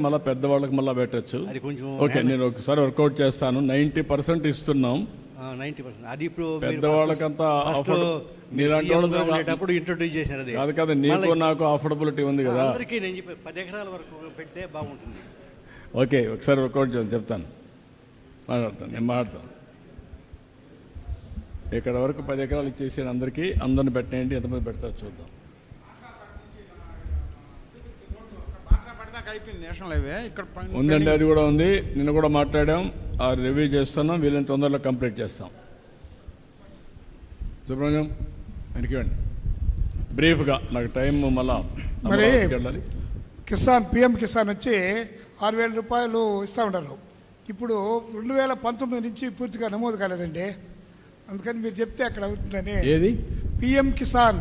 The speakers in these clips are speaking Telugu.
మళ్ళీ పెద్దవాళ్ళకి మళ్ళీ పెట్టచ్చు. అది కొంచెం ఓకే నేను ఒకసారి వర్కౌట్ చేస్తాను. నైంటీ పర్సెంట్ ఇస్తున్నాం. Ninety percent. అది ఇప్పుడు పెద్దవాళ్ళకంతా ఫస్ట్ afford- మీలాంటి వాళ్ళతో కా- ఉండేటప్పుడు ఇంట్రొడ్యూస్ చేశారు అది. కాదు కదా నీకు నాకు అఫోర్డబిలిటీ ఉంది కదా. అందరికీ నేను చెప్పి పది ఎకరాల వరకు పెడితే బాగుంటుంది. ఓకే ఒకసారి వర్కౌట్ చేద్దాం చెప్తాను. మాట్లాడతాను నేను మాట్లాడతాను. ఇక్కడ వరకు పది ఎకరాలు ఇచ్చేసి అందరికీ. అందరిని పెట్టేయండి ఎంతమంది పెడతారు చూద్దాం. ఉందండి అది కూడా ఉంది. నిన్న కూడా మాట్లాడాం. ఆ రివ్యూ చేస్తున్నాం. వీళ్ళని తొందరలో కంప్లీట్ చేస్తాం. సుబ్రహ్మణ్యం వెనకివ్వండి బ్రీఫ్గా నాకు టైం మళ్ళా మరి- కిసాన్ పిఎం కిసాన్ వచ్చి ఆరు వేల రూపాయలు ఇస్తూ ఉంటారు ఇప్పుడు రెండు వేల పంతొమ్మిది నుంచి పూర్తిగా నమోదు కాలేదండి. అందుకని మీరు చెప్తే అక్కడ అవుతుందని. ఏది? పిఎం కిసాన్.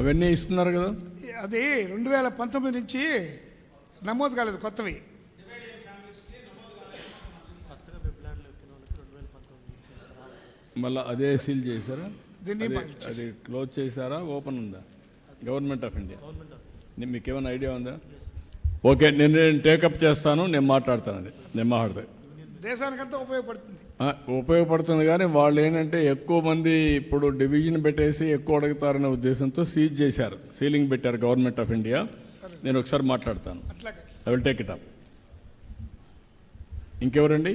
అవన్నీ ఇస్తున్నారు కదా? అది రెండు వేల పంతొమ్మిది నుంచి నమోదు కాలేదు కొత్తవి. మళ్ళీ అదే సీల్ చేశారా? అది- క్లోజ్ చేశారా? ఓపెన్ ఉందా? గవర్నమెంట్ ఆఫ్ ఇండియా నీ- మీకు ఏమైనా ఐడియా ఉందా? ఓకే నేను నేను టేకప్ చేస్తాను నేను మాట్లాడతాను అది. నేను మాట్లాడతాను దేశానికంతా ఉపయోగపడుతుంది. ఉపయోగపడుతుంది కానీ వాళ్ళు ఏంటంటే ఎక్కువ మంది ఇప్పుడు డివిజన్ పెట్టేసి ఎక్కువ అడుగుతారనే ఉద్దేశంతో సీజ్ చేశారు. సీలింగ్ పెట్టారు గవర్నమెంట్ ఆఫ్ ఇండియా నేను ఒకసారి మాట్లాడతాను. I will take it up ఇంకెవరండి?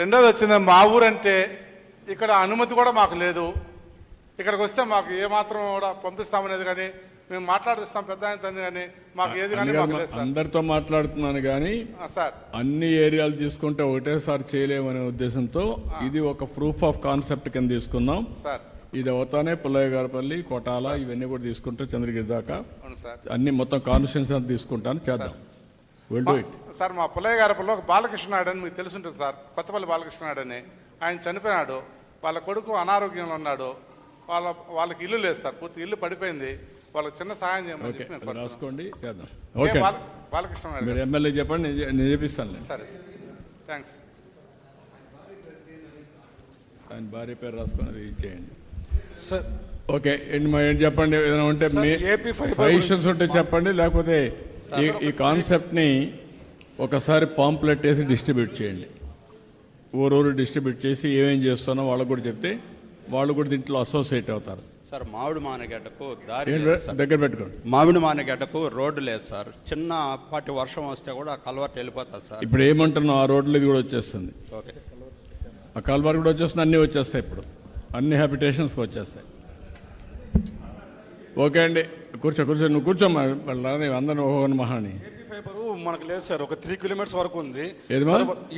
రెండోది వచ్చింది మా ఊరంటే ఇక్కడ అనుమతి కూడా మాకు లేదు. ఇక్కడికి వస్తే మాకు ఏ మాత్రం కూడా పంపిస్తామనేది కానీ మేము మాట్లాడిస్తాం పెద్ద కానీ మాకు ఏది కానీ అందరితో మాట్లాడుతున్నాను కానీ సార్. అన్ని ఏరియాలు తీసుకుంటే ఒకటేసారి చేయలేమనే ఉద్దేశంతో ఇది ఒక ప్రూఫ్ ఆఫ్ కాన్సెప్ట్ కింద తీసుకున్నాం. సార్. ఇది అవుతానే పుల్లయ్య గారిపల్లి కోటాల ఇవన్నీ కూడా తీసుకుంటే చంద్రగిరి దాకా. అన్ని మొత్తం కాన్స్టిట్యూన్స్ అంతా తీసుకుంటాను చేద్దాం. సార్. మా పుల్లయ్య గారి పిల్ల ఒక బాలకృష్ణ నాయుడు అని మీకు తెలుసుంటుంది సార్. కొత్తపల్లి బాలకృష్ణ నాయుడు అని. ఆయన చనిపోయినాడు. వాళ్ళ కొడుకు అనారోగ్యంలో ఉన్నాడు. వాళ్ళ వాళ్ళకి ఇల్లు లేదు సార్. పూర్తి ఇల్లు పడిపోయింది. వాళ్ళకి చిన్న సహాయం చేయమని ఓకే చెప్పి. రాసుకోండి చేద్దాం. ఏ ఓకే. బాల- బాలకృష్ణ నాయుడు మీరు గారు. ఎమ్మెల్యే చెప్పండి నేను చే- నేను చేపిస్తాను సరే థ్యాంక్స్. ఆయన భార్య పేరు రాసుకొని అది చేయండి. సార్. ఓకే ఏంటి మా ఏంటి చెప్పండి? ఏదైనా ఉంటే సార్, మీ ఏపీ ఫైబర్ సజెషన్స్ ఉంటే చెప్పండి లేకపోతే ఈ ఈ కాన్సెప్ట్ని ఒకసారి పాంప్లెట్ వేసి డిస్ట్రిబ్యూట్ చేయండి. ఊరూరు డిస్ట్రిబ్యూట్ చేసి ఏమేం చేస్తానో వాళ్ళకు కూడా చెప్తే వాళ్ళు కూడా దీంట్లో అసోసియేట్ అవుతారు. సార్ మామిడి మానగడ్డకు దారి. దగ్గర పెట్టుకోండి. మామిడి మానగడ్డకు రోడ్డు లేదు సార్. చిన్న పాటి వర్షం వస్తే కూడా కలవట్ వెళ్ళిపోతుంది సార్. ఇప్పుడు ఏమంటున్నాం ఆ రోడ్లు ఇది కూడా వచ్చేస్తుంది. ఓకే. ఆ కాల్వార్ కూడా వచ్చేస్తుంది అన్నీ వచ్చేస్తాయి ఇప్పుడు. అన్ని హ్యాబిటేషన్స్కి వచ్చేస్తాయి. ఓకే అండి. కూర్చో కూర్చో. నువ్వు కూర్చోమ్మా వాళ్ళని అందరిని ఓహోని మహాని. ఏపీ ఫైబర్ మనకు లేదు సార్. ఒక త్రీ కిలోమీటర్స్ వరకు ఉంది.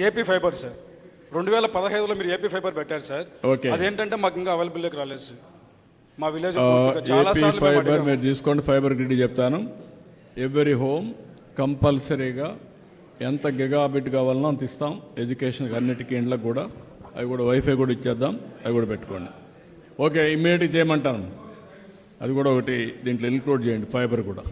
AP fibre sir. రెండు వేల పదహైదులో మీరు ఏపీ ఫైబర్ పెట్టారు సార్. ఓకే. అదేంటంటే మాకు ఇంకా అవైలబుల్లోకి రాలేదు సార్. మా విలేజ్ చాలా ఫైబర్. మీరు తీసుకోండి ఫైబర్ గ్రిడ్ చెప్తాను. ఎవ్రీ హోమ్ కంపల్సరీగా ఎంత గిగాబిట్ కావాలనో అంత ఇస్తాం. ఎడ్యుకేషన్కి అన్నిటికీ ఇండ్లకు కూడా. అవి కూడా వైఫై కూడా ఇచ్చేద్దాం. అవి కూడా పెట్టుకోండి. ఓకే ఇమ్మీడియట్గా చేయమంటాను అది కూడా ఒకటి దీంట్లో ఇన్క్లూడ్ చేయండి ఫైబర్ కూడా.